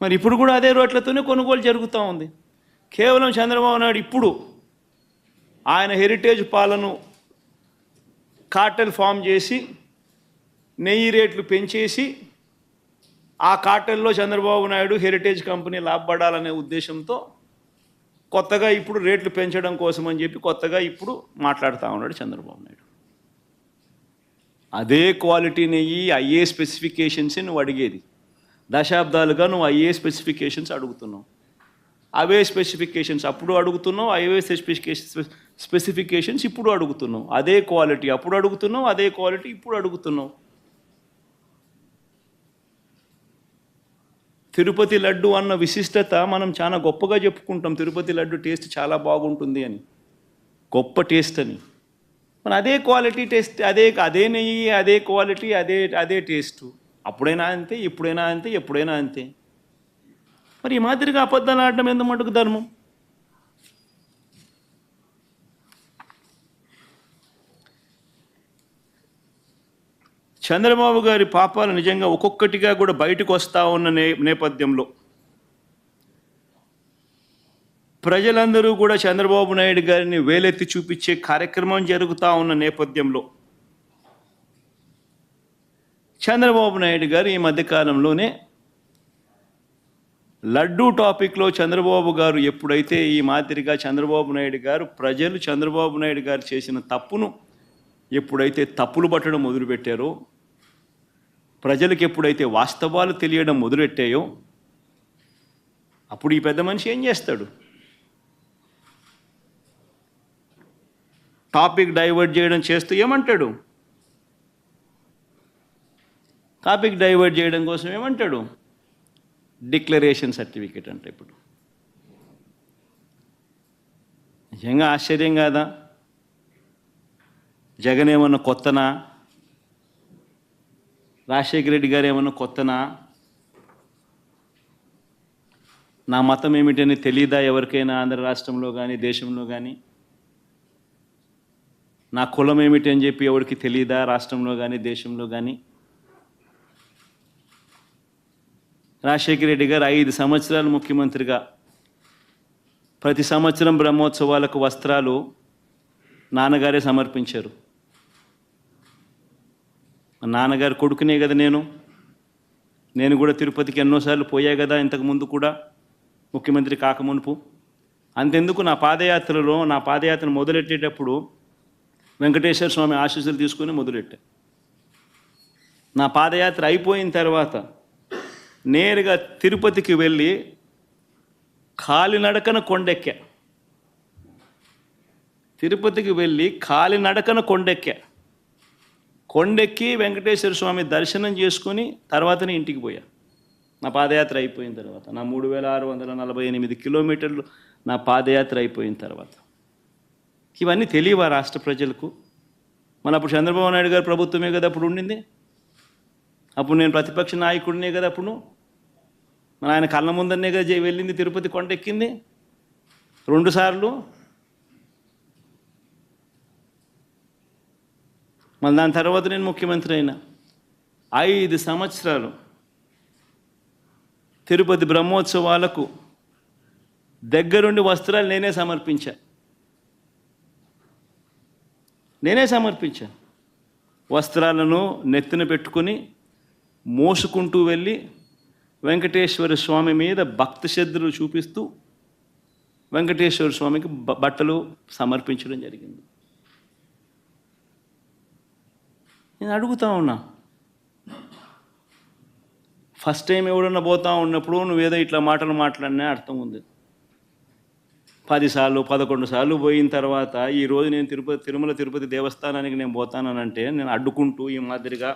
మరి ఇప్పుడు కూడా అదే రోడ్లతోనే కొనుగోలు జరుగుతూ ఉంది. కేవలం చంద్రబాబు నాయుడు ఇప్పుడు ఆయన హెరిటేజ్ పాలను కార్టెల్ ఫామ్ చేసి నెయ్యి రేట్లు పెంచేసి ఆ కార్టెల్లో చంద్రబాబు నాయుడు హెరిటేజ్ కంపెనీ లాభపడాలనే ఉద్దేశంతో కొత్తగా ఇప్పుడు రేట్లు పెంచడం కోసం అని చెప్పి కొత్తగా ఇప్పుడు మాట్లాడుతూ ఉన్నాడు చంద్రబాబు నాయుడు. అదే క్వాలిటీ నెయ్యి అయ్యే స్పెసిఫికేషన్స్ నువ్వు అడిగేది. దశాబ్దాలుగా నువ్వు అయ్యే స్పెసిఫికేషన్స్ అడుగుతున్నావు. అవే స్పెసిఫికేషన్స్ అప్పుడు అడుగుతున్నావు అవే స్పెసిఫికేషన్ స్పెసిఫికేషన్స్ ఇప్పుడు అడుగుతున్నావు. అదే క్వాలిటీ అప్పుడు అడుగుతున్నావు అదే క్వాలిటీ ఇప్పుడు అడుగుతున్నావు. తిరుపతి లడ్డు అన్న విశిష్టత మనం చాలా గొప్పగా చెప్పుకుంటాం. తిరుపతి లడ్డు టేస్ట్ చాలా బాగుంటుంది అని. గొప్ప టేస్ట్ అని. మన అదే క్వాలిటీ టేస్ట్ అదే అదే నెయ్యి అదే క్వాలిటీ అదే అదే టేస్ట్. అప్పుడైనా అంతే ఇప్పుడైనా అంతే ఎప్పుడైనా అంతే. మరి ఈ మాదిరిగా అబద్ధాలు ఆడడం ఎంత మటుకు ధర్మం? చంద్రబాబు గారి పాపాలు నిజంగా ఒక్కొక్కటిగా కూడా బయటకు వస్తూ ఉన్న నే నేపథ్యంలో ప్రజలందరూ కూడా చంద్రబాబు నాయుడు గారిని వేలెత్తి చూపించే కార్యక్రమం జరుగుతూ ఉన్న నేపథ్యంలో చంద్రబాబు నాయుడు గారు ఈ మధ్యకాలంలోనే లడ్డూ టాపిక్లో చంద్రబాబు గారు ఎప్పుడైతే ఈ మాదిరిగా చంద్రబాబు నాయుడు గారు ప్రజలు చంద్రబాబు నాయుడు గారు చేసిన తప్పును ఎప్పుడైతే తప్పులు పట్టడం మొదలుపెట్టారో ప్రజలకు ఎప్పుడైతే వాస్తవాలు తెలియడం మొదలెట్టాయో అప్పుడు ఈ పెద్ద మనిషి ఏం చేస్తాడు? టాపిక్ డైవర్ట్ చేయడం చేస్తూ ఏమంటాడు? టాపిక్ డైవర్ట్ చేయడం కోసం ఏమంటాడు? డిక్లరేషన్ సర్టిఫికేట్ అంటే ఇప్పుడు. నిజంగా ఆశ్చర్యం కాదా? జగన్ ఏమన్నా కొత్తనా? రాజశేఖర రెడ్డి గారు ఏమన్నా కొత్తనా? నా మతం ఏమిటని తెలియదా ఎవరికైనా ఆంధ్ర రాష్ట్రంలో కానీ దేశంలో కానీ నా కులం ఏమిటి అని చెప్పి ఎవరికి తెలియదా రాష్ట్రంలో కానీ దేశంలో కానీ రాజశేఖర రెడ్డి గారు ఐదు సంవత్సరాలు ముఖ్యమంత్రిగా. ప్రతి సంవత్సరం బ్రహ్మోత్సవాలకు వస్త్రాలు నాన్నగారే సమర్పించారు. మా నాన్నగారు కొడుకునే కదా నేను. నేను కూడా తిరుపతికి ఎన్నోసార్లు పోయా కదా ఇంతకు ముందు కూడా ముఖ్యమంత్రి కాకమునుపు అంతెందుకు నా పాదయాత్రలో నా పాదయాత్ర మొదలెట్టేటప్పుడు వెంకటేశ్వర స్వామి ఆశీస్సులు తీసుకొని మొదలెట్టా. నా పాదయాత్ర అయిపోయిన తర్వాత నేరుగా తిరుపతికి వెళ్ళి కాలినడకన కొండెక్కా. తిరుపతికి వెళ్ళి కాలినడకన కొండెక్కా. కొండెక్కి వెంకటేశ్వర స్వామి దర్శనం చేసుకుని తర్వాతనే ఇంటికి పోయా. నా పాదయాత్ర అయిపోయిన తర్వాత నా మూడు వేల ఆరు వందల నలభై ఎనిమిది కిలోమీటర్లు నా పాదయాత్ర అయిపోయిన తర్వాత. ఇవన్నీ తెలియవా రాష్ట్ర ప్రజలకు? మన అప్పుడు చంద్రబాబు నాయుడు గారు ప్రభుత్వమే కదా అప్పుడు ఉండింది? అప్పుడు నేను ప్రతిపక్ష నాయకుడినే కదా అప్పుడు? మన ఆయన కళ్ళ ముందరనే కదా వెళ్ళింది తిరుపతి కొండ ఎక్కింది రెండు మళ్ళీ దాని తర్వాత నేను ముఖ్యమంత్రి అయినా. ఐదు సంవత్సరాలు తిరుపతి బ్రహ్మోత్సవాలకు దగ్గరుండి వస్త్రాలు నేనే సమర్పించా. నేనే సమర్పించాను వస్త్రాలను నెత్తిన పెట్టుకుని మోసుకుంటూ వెళ్ళి వెంకటేశ్వర స్వామి మీద భక్తి శ్రద్ధలు చూపిస్తూ వెంకటేశ్వర స్వామికి బట్టలు సమర్పించడం జరిగింది. నేను అడుగుతా ఉన్నా ఫస్ట్ టైం ఎవడన్నా పోతా ఉన్నప్పుడు నువ్వేదో ఇట్లా మాటలు మాట్లాడినా అర్థం ఉంది. పదిసార్లు పదకొండు సార్లు పోయిన తర్వాత ఈరోజు నేను తిరుపతి తిరుమల తిరుపతి దేవస్థానానికి నేను పోతానంటే నేను అడ్డుకుంటూ ఈ మాదిరిగా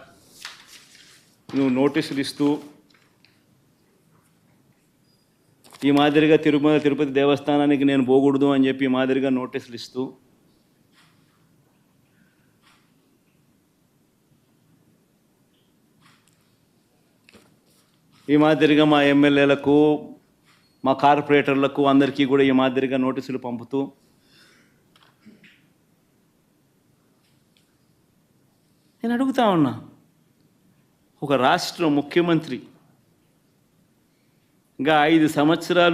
నువ్వు నోటీసులు ఇస్తూ ఈ మాదిరిగా తిరుమల తిరుపతి దేవస్థానానికి నేను పోకూడదు అని చెప్పి మాదిరిగా నోటీసులు ఇస్తూ ఈ మాదిరిగా మా ఎమ్మెల్యేలకు మా కార్పొరేటర్లకు అందరికీ కూడా ఈ మాదిరిగా నోటీసులు పంపుతూ నేను అడుగుతా ఉన్నా ఒక రాష్ట్ర ముఖ్యమంత్రి. ఇంకా ఐదు సంవత్సరాలు